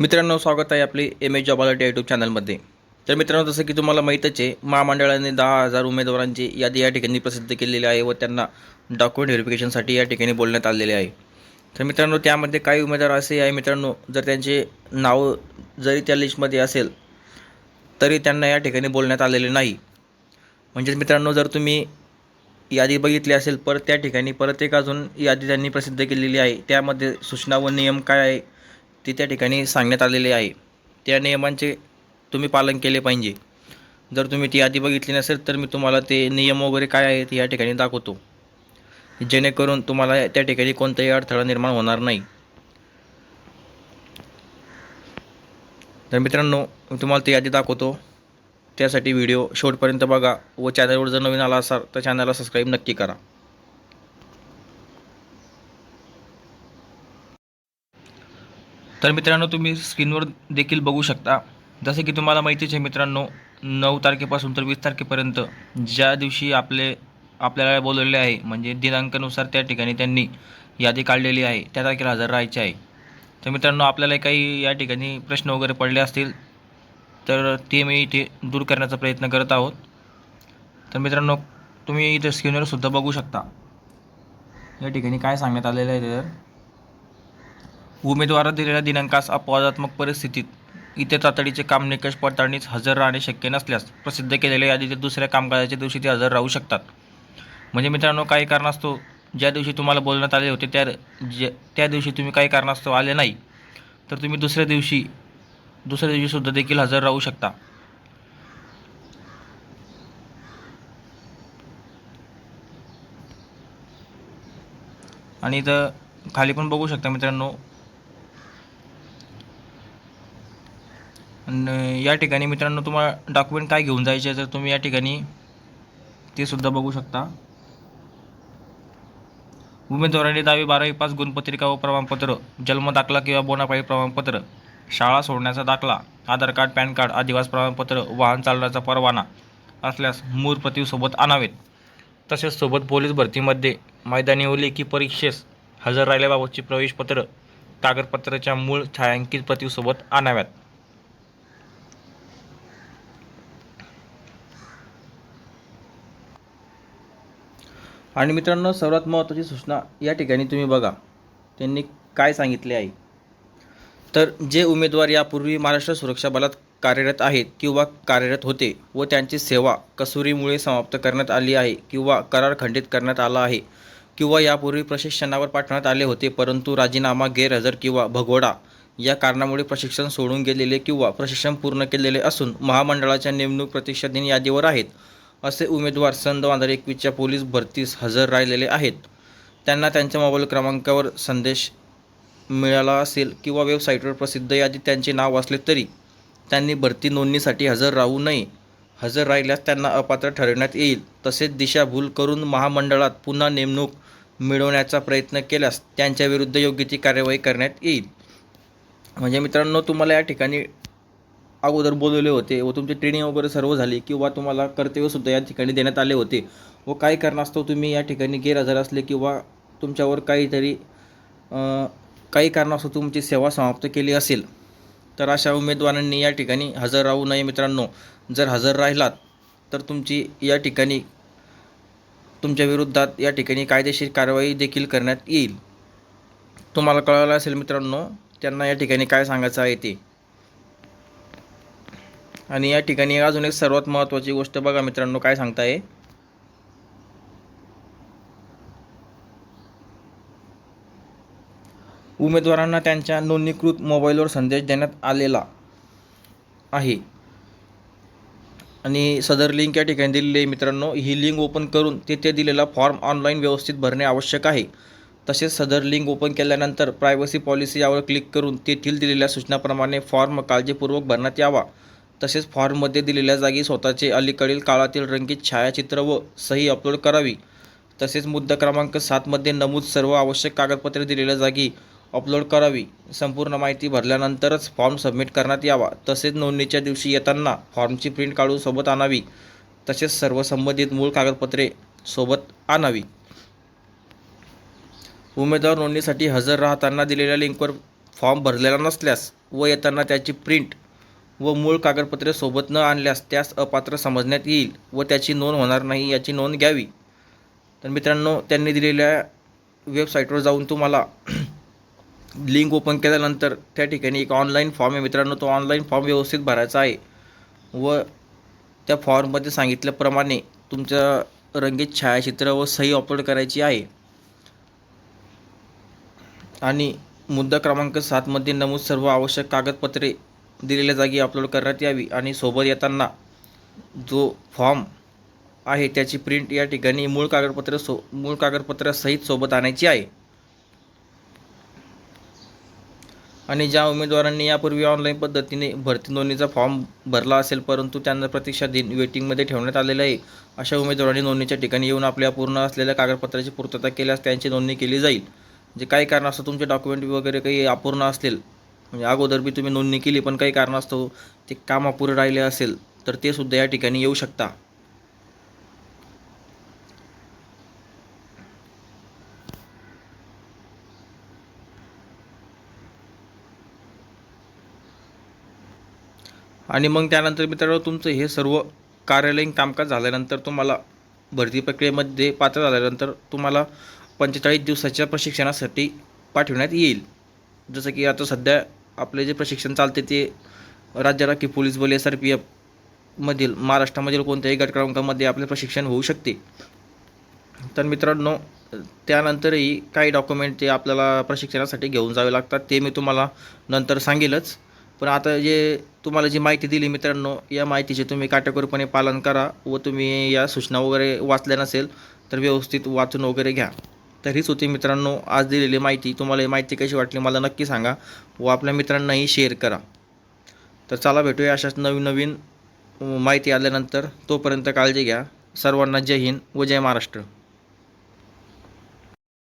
मित्रांनो स्वागत आहे आपली एम एच जॉब यूट्यूब चॅनलमध्ये तर मित्रांनो जसं की तुम्हाला माहीतच आहे महामंडळाने दहा हजार उमेदवारांची यादी या ठिकाणी प्रसिद्ध केलेली आहे व त्यांना डॉक्युमेंट व्हेरिफिकेशनसाठी या ठिकाणी बोलण्यात आलेले आहे. तर मित्रांनो त्यामध्ये काही उमेदवार असे आहे मित्रांनो जर त्यांचे नाव जरी त्या लिस्टमध्ये असेल तरी त्यांना या ठिकाणी बोलण्यात आलेले नाही. म्हणजेच मित्रांनो जर तुम्ही यादी बघितली असेल परत त्या ठिकाणी परत एक अजून यादी त्यांनी प्रसिद्ध केलेली आहे. त्यामध्ये सूचना व नियम काय आहे? ती त्या ठिकाणी सांगण्यात आलेली आहे. त्या नियमांचे तुम्ही पालन केले पाहिजे. जर तुम्ही ती यादी बघितली नसेल तर मी तुम्हाला ते नियम वगैरे काय आहेत या ठिकाणी दाखवतो. जेणेकरून तुम्हाला त्या ठिकाणी कोणताही अडथळा निर्माण होणार नाही. तर मित्रांनो मी तुम्हाला ती यादी दाखवतो. त्यासाठी व्हिडिओ शेवटपर्यंत बघा व चॅनलवर जर नवीन आला असाल तर चॅनलला सबस्क्राईब नक्की करा. तर मित्रांनो तुम्ही स्क्रीनवर देखील बघू शकता. जसे की तुम्हाला माहितीच आहे मित्रांनो नऊ तारखेपासून तर वीस तारखेपर्यंत ज्या दिवशी आपले आपल्याला बोलवलेले आहे म्हणजे दिनांकानुसार त्या ठिकाणी त्यांनी यादी काढलेली आहे त्या तारखेला हजर राहायचे आहे. तर मित्रांनो आपल्याला काही या ठिकाणी प्रश्न वगैरे पडले असतील तर ते मी इथे दूर करण्याचा प्रयत्न करत आहोत. तर मित्रांनो तुम्ही इथे स्क्रीनवर सुद्धा बघू शकता. या ठिकाणी काय सांगण्यात आलेलं आहे तर? उमेदवारा दिलेल्या दिनांकास अपवादात्मक परिस्थितीत. इथे तातडीचे काम निकष पडताळणीस हजर राहणे शक्य नसल्यास प्रसिद्ध केलेल्या यादीतील दुसऱ्या कामकाजाच्या दिवशी ते हजर राहू शकतात. म्हणजे मित्रांनो काही कारणास्तव ज्या दिवशी तुम्हाला बोलण्यात आले होते त्या ज्या त्या दिवशी तुम्ही काही कारणास्तव आले नाही तर तुम्ही दुसऱ्या दिवशी दुसऱ्या दिवशीसुद्धा देखील हजर राहू शकता. आणि इथं खाली पण बघू शकता मित्रांनो आणि या ठिकाणी मित्रांनो तुम्हाला डॉक्युमेंट काय घेऊन जायचे तर तुम्ही या ठिकाणी ते सुद्धा बघू शकता. उमेदवाराने दहावी बारावी पास गुणपत्रिका व प्रमाणपत्र जन्म दाखला किंवा बोनापाई प्रमाणपत्र शाळा सोडण्याचा दाखला आधार कार्ड पॅन कार्ड आदिवास प्रमाणपत्र वाहन चालण्याचा परवाना असल्यास मूळ प्रतिसोबत आणावेत. तसेच सोबत पोलीस भरतीमध्ये मैदानी व लेखी परीक्षेस हजर राहिल्याबाबतची प्रवेशपत्र कागदपत्राच्या मूळ छायांकित प्रतीसोबत आणाव्यात. आणि मित्रांनो सर्वात महत्त्वाची सूचना या ठिकाणी तुम्ही बघा. त्यांनी काय सांगितले आहे? तर जे उमेदवार यापूर्वी महाराष्ट्र सुरक्षा बलात कार्यरत आहेत किंवा कार्यरत होते व त्यांची सेवा कसुरीमुळे समाप्त करण्यात आली आहे किंवा करार खंडित करण्यात आला आहे किंवा यापूर्वी प्रशिक्षणावर पाठवण्यात आले होते परंतु राजीनामा गैरहजर किंवा भगोडा या कारणामुळे प्रशिक्षण सोडून गेलेले किंवा प्रशिक्षण पूर्ण केलेले असून महामंडळाच्या नेमणूक प्रतीक्षाधीन यादीवर आहेत. असे उमेदवार सन दोन हजार एकवीसच्या पोलीस भरतीस हजर राहिलेले आहेत. त्यांना त्यांच्या मोबाईल क्रमांकावर संदेश मिळाला असेल किंवा वेबसाईटवर प्रसिद्ध यादीत त्यांचे नाव असले तरी त्यांनी भरती नोंदणीसाठी हजर राहू नये. हजर राहिल्यास त्यांना अपात्र ठरवण्यात येईल. तसेच दिशाभूल करून महामंडळात पुन्हा नेमणूक मिळवण्याचा प्रयत्न केल्यास त्यांच्याविरुद्ध योग्य ती कार्यवाही करण्यात येईल. म्हणजे मित्रांनो तुम्हाला या ठिकाणी अगोदर बोलवले होते व तुमची ट्रेनिंग वगैरे सर्व झाली किंवा तुम्हाला कर्तव्यसुद्धा या ठिकाणी देण्यात आले होते. व काही कारणास्तव तुम्ही या ठिकाणी गैरहजर असले किंवा तुमच्यावर काहीतरी काही कारणास्तव तुमची सेवा समाप्त केली असेल तर अशा उमेदवारांनी या ठिकाणी हजर राहू नये मित्रांनो. जर हजर राहिलात तर तुमची या ठिकाणी तुमच्या विरुद्धात या ठिकाणी कायदेशीर कारवाई देखील करण्यात येईल. तुम्हाला कळलं असेल मित्रांनो त्यांना या ठिकाणी काय सांगायचं आहे ते. आणि या ठिकाणी अजून एक सर्वात महत्त्वाची गोष्ट बघा मित्रांनो काय सांगताय? उमेदवारांना त्यांच्या नोंदणीकृत मोबाईलवर संदेश देण्यात आलेला आहे. आणि सदर लिंक या ठिकाणी दिलेली आहे मित्रांनो ही लिंक ओपन करून तिथे दिलेला फॉर्म ऑनलाईन व्यवस्थित भरणे आवश्यक आहे. तसेच सदर लिंक ओपन केल्यानंतर प्रायव्हसी पॉलिसी यावर क्लिक करून तेथील दिलेल्या सूचनाप्रमाणे फॉर्म काळजीपूर्वक भरण्यात यावा. तसेच फॉर्ममध्ये दिलेल्या जागी स्वतःचे अलीकडील काळातील रंगीत छायाचित्र व सही अपलोड करावी. तसेच मुद्दा क्रमांक सातमध्ये नमूद सर्व आवश्यक कागदपत्रे दिलेल्या जागी अपलोड करावी. संपूर्ण माहिती भरल्यानंतरच फॉर्म सबमिट करण्यात यावा. तसेच नोंदणीच्या दिवशी येताना फॉर्मची प्रिंट काढून सोबत आणावी. तसेच सर्व संबंधित मूळ कागदपत्रे सोबत आणावी. उमेदवार नोंदणीसाठी हजर राहताना दिलेल्या लिंकवर फॉर्म भरलेला नसल्यास व येताना त्याची प्रिंट व मूळ कागदपत्रे सोबत न आणल्यास त्यास अपात्र समजण्यात येईल व त्याची नोंद होणार नाही याची नोंद घ्यावी. तर मित्रांनो त्यांनी दिलेल्या वेबसाईटवर जाऊन तुम्हाला लिंक ओपन केल्यानंतर त्या ठिकाणी एक ऑनलाईन फॉर्म आहे. मित्रांनो तो ऑनलाईन फॉर्म व्यवस्थित भरायचा आहे. व त्या फॉर्ममध्ये सांगितल्याप्रमाणे तुमच्या रंगीत छायाचित्र व सही अपलोड करायची आहे. आणि मुद्दा क्रमांक सातमध्ये नमूद सर्व आवश्यक कागदपत्रे दिलेल्या जागी अपलोड करण्यात यावी आणि सोबत येताना जो फॉर्म आहे त्याची प्रिंट या ठिकाणी मूळ कागदपत्र सो मूळ कागदपत्रासहित सोबत आणायची आहे. आणि ज्या उमेदवारांनी यापूर्वी ऑनलाईन पद्धतीने भरती नोंदणीचा फॉर्म भरला असेल परंतु त्यांना प्रतीक्षा दिन वेटिंगमध्ये ठेवण्यात आलेलं आहे अशा उमेदवारांनी नोंदणीच्या ठिकाणी येऊन आपल्या पूर्ण असलेल्या कागदपत्राची पूर्तता केल्यास त्यांची नोंदणी केली जाईल. जे काही कारण असं तुमचे डॉक्युमेंट वगैरे काही अपूर्ण असतील म्हणजे अगोदर बी तुम्ही नोंदणी केली पण काही कारणास्तव ते काम अपुरं राहिले असेल तर ते सुद्धा या ठिकाणी येऊ शकता. आणि मग त्यानंतर मित्रांनो तुमचं हे सर्व कार्यालयीन कामकाज झाल्यानंतर तुम्हाला भरती प्रक्रियेमध्ये पात्र झाल्यानंतर तुम्हाला पंचेचाळीस दिवसाच्या प्रशिक्षणासाठी पाठवण्यात येईल. जसं की आता सध्या आपले जे प्रशिक्षण चालते ते राज्य राखीव पोलीस बल एस आर पी एफमधील महाराष्ट्रामधील कोणत्याही गट क्रमांकामध्ये आपले प्रशिक्षण होऊ शकते. तर मित्रांनो त्यानंतरही काही डॉक्युमेंट ते आपल्याला प्रशिक्षणासाठी घेऊन जावे लागतात ते मी तुम्हाला नंतर सांगेलच. पण आता जे तुम्हाला जी माहिती दिली मित्रांनो या माहितीचे तुम्ही काटेकोरपणे पालन करा व तुम्ही या सूचना वगैरे वाचल्या नसेल तर व्यवस्थित वाचून वगैरे घ्या. तर हीच होती मित्रांनो आज दिलेली माहिती. तुम्हाला ही माहिती कशी वाटली मला नक्की सांगा व आपल्या मित्रांनाही शेअर करा. तर चला भेटूया अशाच नवीन नवीन माहिती आल्यानंतर तोपर्यंत काळजी घ्या. सर्वांना जय हिंद व जय महाराष्ट्र.